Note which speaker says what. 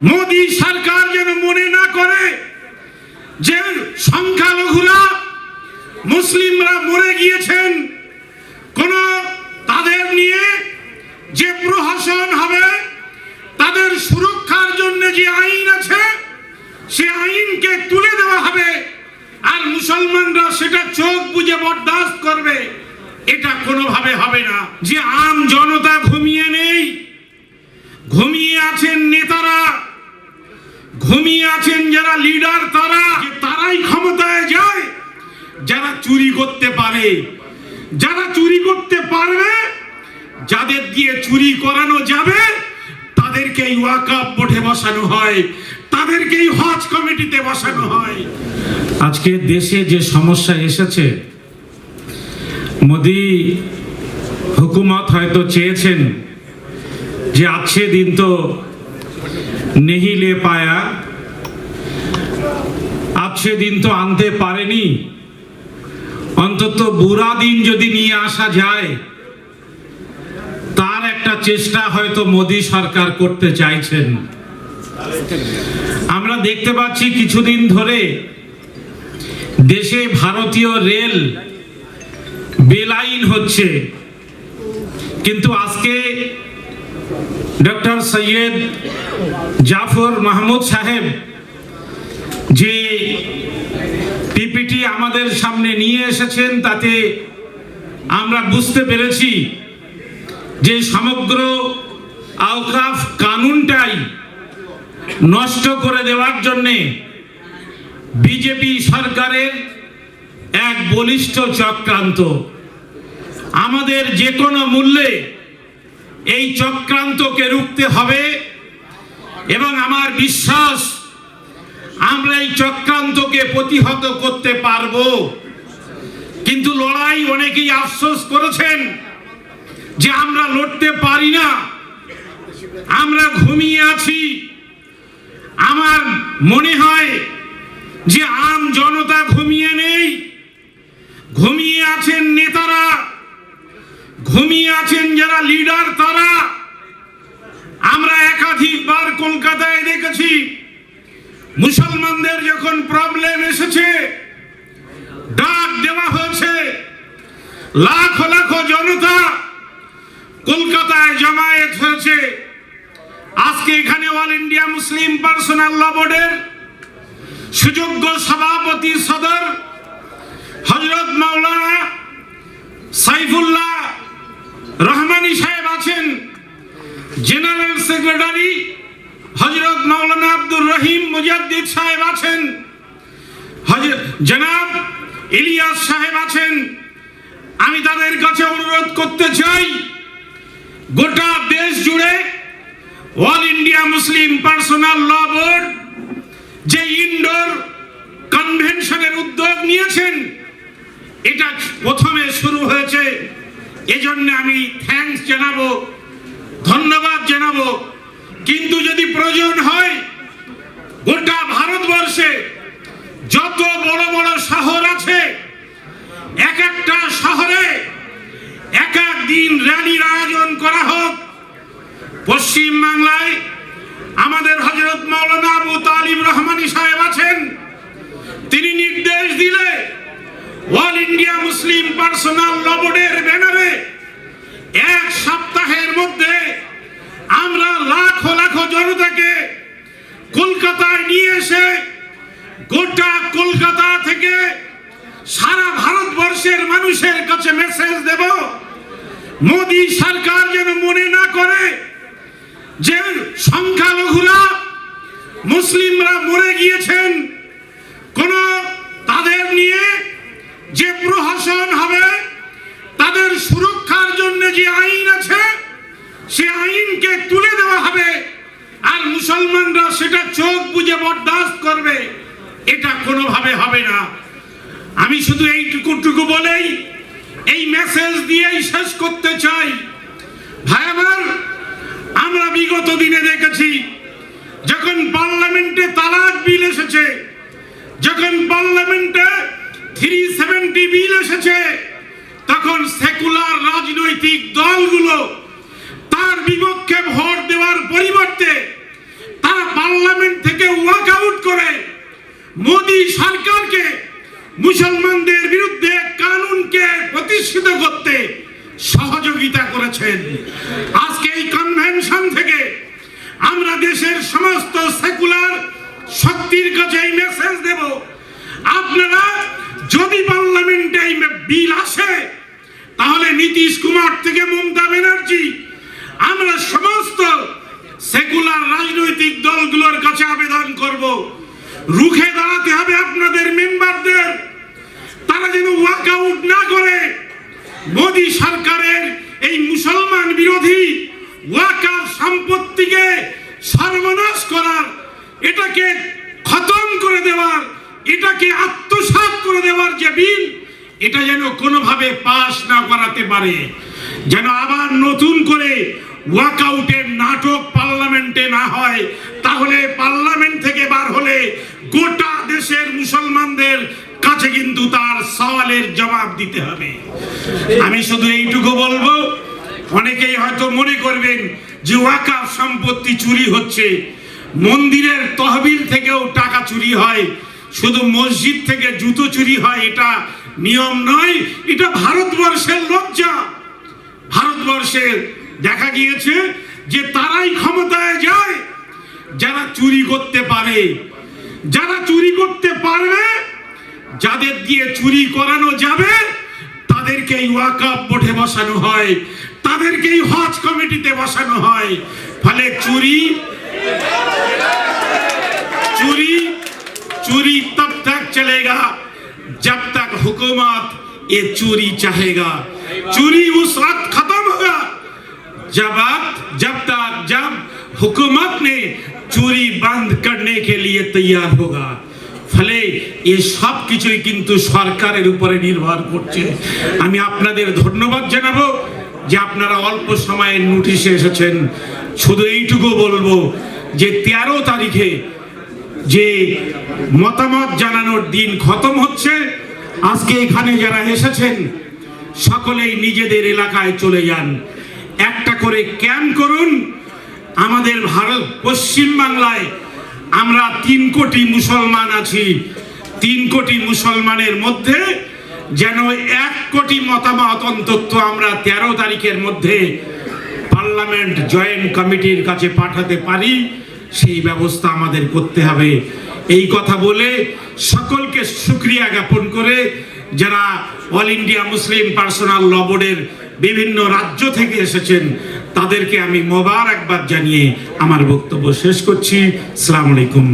Speaker 1: মোদী সরকার যেন মনে না করে যে সংখ্যালঘুরা মুসলিমরা মরে গিয়েছেন, কোন তাদের নিয়ে যে প্রহসন হবে, তাদের সুরক্ষার জন্য যে আইন আছে, সে আইনকে তুলে দেওয়া হবে আর মুসলমানরা সেটা চোখ বুঝে বরদাস্ত করবে, এটা কোনোভাবে হবে না। যে আম জনতা ঘুমিয়ে নেই, ঘুমিয়ে আছেন নেতারা ঘুমিয়ে আছেন যারা লিডার তারা তারাই ক্ষমতায় যায়, যারা চুরি করতে পারে। যারা চুরি করতে পারবে, যাদের দিয়ে চুরি করানো যাবে, তাদেরকেই ওয়াকাপ বোর্ডে বসানো হয়, তাদেরকেই হজ কমিটিতে বসানো হয়। আজকে দেশে যে সমস্যা এসেছে, মোদি হুকুমত হয়তো চেয়েছেন যে আজকে দিন তো नहीं ले पाया अच्छे দিন তো আনতে পারেনি অন্তত বুড়া দিন যদি নিয়ে আসা যায় তার একটা চেষ্টা হয়তো মোদী সরকার করতে চাইছেন আমরা দেখতে পাচ্ছি কিছুদিন ধরে দেশে ভারতীয় রেল বেলাইন হচ্ছে কিন্তু আজকে ডক্টর সৈয়দ জাফর মাহমুদ সাহেব যে পিপিটি আমাদের সামনে নিয়ে এসেছেন, তাতে আমরা বুঝতে পেরেছি যে সমগ্র আওকাফ কানুনটাই নষ্ট করে দেওয়ার জন্যে বিজেপি সরকারের এক বলিষ্ঠ চক্রান্ত। আমাদের যে কোনো মূল্যে এই চক্রান্তকে রুখতে হবে এবং আমার বিশ্বাস, আমরা এই চক্রান্তকে প্রতিহত করতে পারব। কিন্তু লড়াই অনেকেই আফসোস করেছেন যে আমরা লড়তে পারি না। আমরা ঘুমিয়ে আছি। আমার মনে হয় যে আম জনতা ঘুমিয়ে নেই। ঘুমিয়ে আছেন নেতারা। ঘুমিয়ে আছেন যারা লিডার তারা। আমরা একাধিকবার কলকাতায় দেখেছি। মুসলমানদের যখন প্রবলেম এসেছে, ডাক দেওয়া হয়েছে। লাখ লাখ জনতা কলকাতায় জমায়েত হয়েছে। আজকে এখানে All India Muslim Personal Law বোর্ডের সুযোগ্য সভাপতি সদর হজরত মাওলানা সাইফুল্লাহ রহমানি সাহেব আছেন, জেনারেল সেক্রেটারি হজরত মাওলানা আব্দুর রহিম মুজাদ্দিদ সাহেব আছেন জনাব ইলিয়াস সাহেব আছেন। আমি তাদের কাছে অনুরোধ করতে চাই, গোটা দেশ জুড়ে All India Muslim Personal Law Board যে ইনডোর কনভেনশনের উদ্যোগ নিয়েছেন, এটা প্রথমে শুরু হয়েছে এজন্য আমি থ্যাঙ্কস জানাব, ধন্যবাদ জানাব। কিন্তু যদি প্রয়োজন হয়, গোটা ভারতবর্ষে যত বড় বড় শহর আছে, এক একটা শহরে এক এক দিন র্যালির আয়োজন করা হোক। পশ্চিম বাংলায় আমাদের হজরত মৌলানা আবু তালিম রহমানি সাহেব আছেন। তিনি নির্দেশ দিলে All India Muslim Personal Law বোর্ডের ব্যানারে এক সপ্তাহের মধ্যে আমরা লাখ লাখ জনতাকে কলকাতায় নিয়ে এসে গোটা কলকাতা থেকে সারা ভারতবর্ষের মানুষের কাছে মেসেজ দেব। মোদী সরকার যেন মনে না করে যে সংখ্যালঘুরা মুসলিমরা মরে গিয়েছেন। কোন তাদের নিয়ে যে প্রহসন হবে তাদের সুরক্ষার জন্য যে আইন আছে সে আইনকে তুলে দেওয়া হবে আর মুসলমানরা সেটা চোখ বুঝে বরদাস্ত করবে। এটা কোনোভাবে হবে না। আমি শুধু এইটুকুটুকু বলেই এই মেসেজ দিয়েই শেষ করতে চাই। ভাই আমার, আমরা বিগত দিনে দেখেছি, যখন পার্লামেন্টে তালাক বিল এসেছে, যখন পার্লামেন্টে থ্রি সেভেন্টি বিল এসেছে, তখন সেকুলার রাজনৈতিক দলগুলো তার বিপক্ষে ভোট দেওয়ার পরিবর্তে পার্লামেন্ট থেকে ওয়াক আউট করে মোদী সরকারকে মুসলমানদের বিরুদ্ধে কানুনকে প্রতিষ্ঠিত করতে সহযোগিতা করেছেন। আজকে এই কনভেনশন থেকে আমরা দেশের সমস্ত সেকুলার শক্তির কাছে এই মেসেজ দেব। আপনারা যদি পার্লামেন্টে এই বিল আসে, তাহলে নীতিশ কুমার থেকে মমতা ব্যানার্জি, আমরা সেকুলার রাজনৈতিক দলগুলোর কাছে আবেদন করব। রুখে দাঁড়াতে হবে আপনাদের মেম্বারদের। তারা যেন ওয়াক আউট না করে। মোদী সরকারের এই মুসলমান বিরোধী ওয়াকার সম্পত্তিকে সর্বনাশ করার, এটাকে খতম করে দেওয়ার, এটাকে আত্মসাৎ করে দেওয়ার যে বিল, এটা যেন কোনোভাবে পাশ না করাতে পারে। যেন আবার নতুন করে ওয়াকআউটের নাটক পার্লামেন্টে না হয়, তাহলে পার্লামেন্ট থেকে বার হলে গোটা দেশের মুসলমানদের কাছে কিন্তু তার সওয়ালের জবাব দিতে হবে। আমি শুধু এইটুকু বলব, অনেকেই হয়তো মনে করবেন যে ওয়াকাফ সম্পত্তি চুরি হচ্ছে, মন্দিরের তহবিল থেকেও টাকা চুরি হয়, শুধু মসজিদ থেকে জুতো চুরি হয়, এটা নিয়ম নয়, এটা ভারতবর্ষের লজ্জা। ভারতবর্ষে দেখা গিয়েছে যে তারাই ক্ষমতায় যায় যারা চুরি করতে পারে যারা চুরি করতে পারবে যাদের দিয়ে চুরি করানো যাবে তাদেরকেই ওয়াকাপ বোর্ডে বসানো হয় তাদেরকেই হজ কমিটিতে বসানো হয় ফলে চুরি चोरी चोरी तब तक चलेगा जब तक हुकूमत ये चोरी चाहेगा चोरी उस वक्त खत्म होगा जब आप जब तक जब हुकूमत ने चोरी बंद करने के लिए तैयार होगा ফলে এই সব কিছুই কিন্তু সরকারের উপরে নির্ভর করছে আমি আপনাদের ধন্যবাদ জানাবো যে আপনারা অল্প সময়ের নোটিশে এসেছেন শুধু এইটুকু বলবো যে তেরো তারিখে যে মতামত জানানোর দিন খতম হচ্ছে আজকে এখানে যারা এসেছেন সকলেই নিজেদের এলাকায় চলে যান একটা করে ক্যাম্প করুন। আমাদের ভারত, পশ্চিম বাংলায় আমরা তিন কোটি মুসলমান আছি। তিন কোটি মুসলমানের মধ্যে যেন এক কোটি মতামত অন্তত আমরা তেরো তারিখের মধ্যে পার্লামেন্ট জয়েন্ট কমিটির কাছে পাঠাতে পারি, সেই ব্যবস্থা আমাদের করতে হবে। এই কথা বলে সকলকে সুক্রিয়া জ্ঞাপন করে যারা All India Muslim Personal Law বোর্ডের বিভিন্ন রাজ্য থেকে এসেছেন তাদেরকে আমি মোবারকবাদ জানিয়ে আমার বক্তব্য শেষ করছি। সালাম আলাইকুম।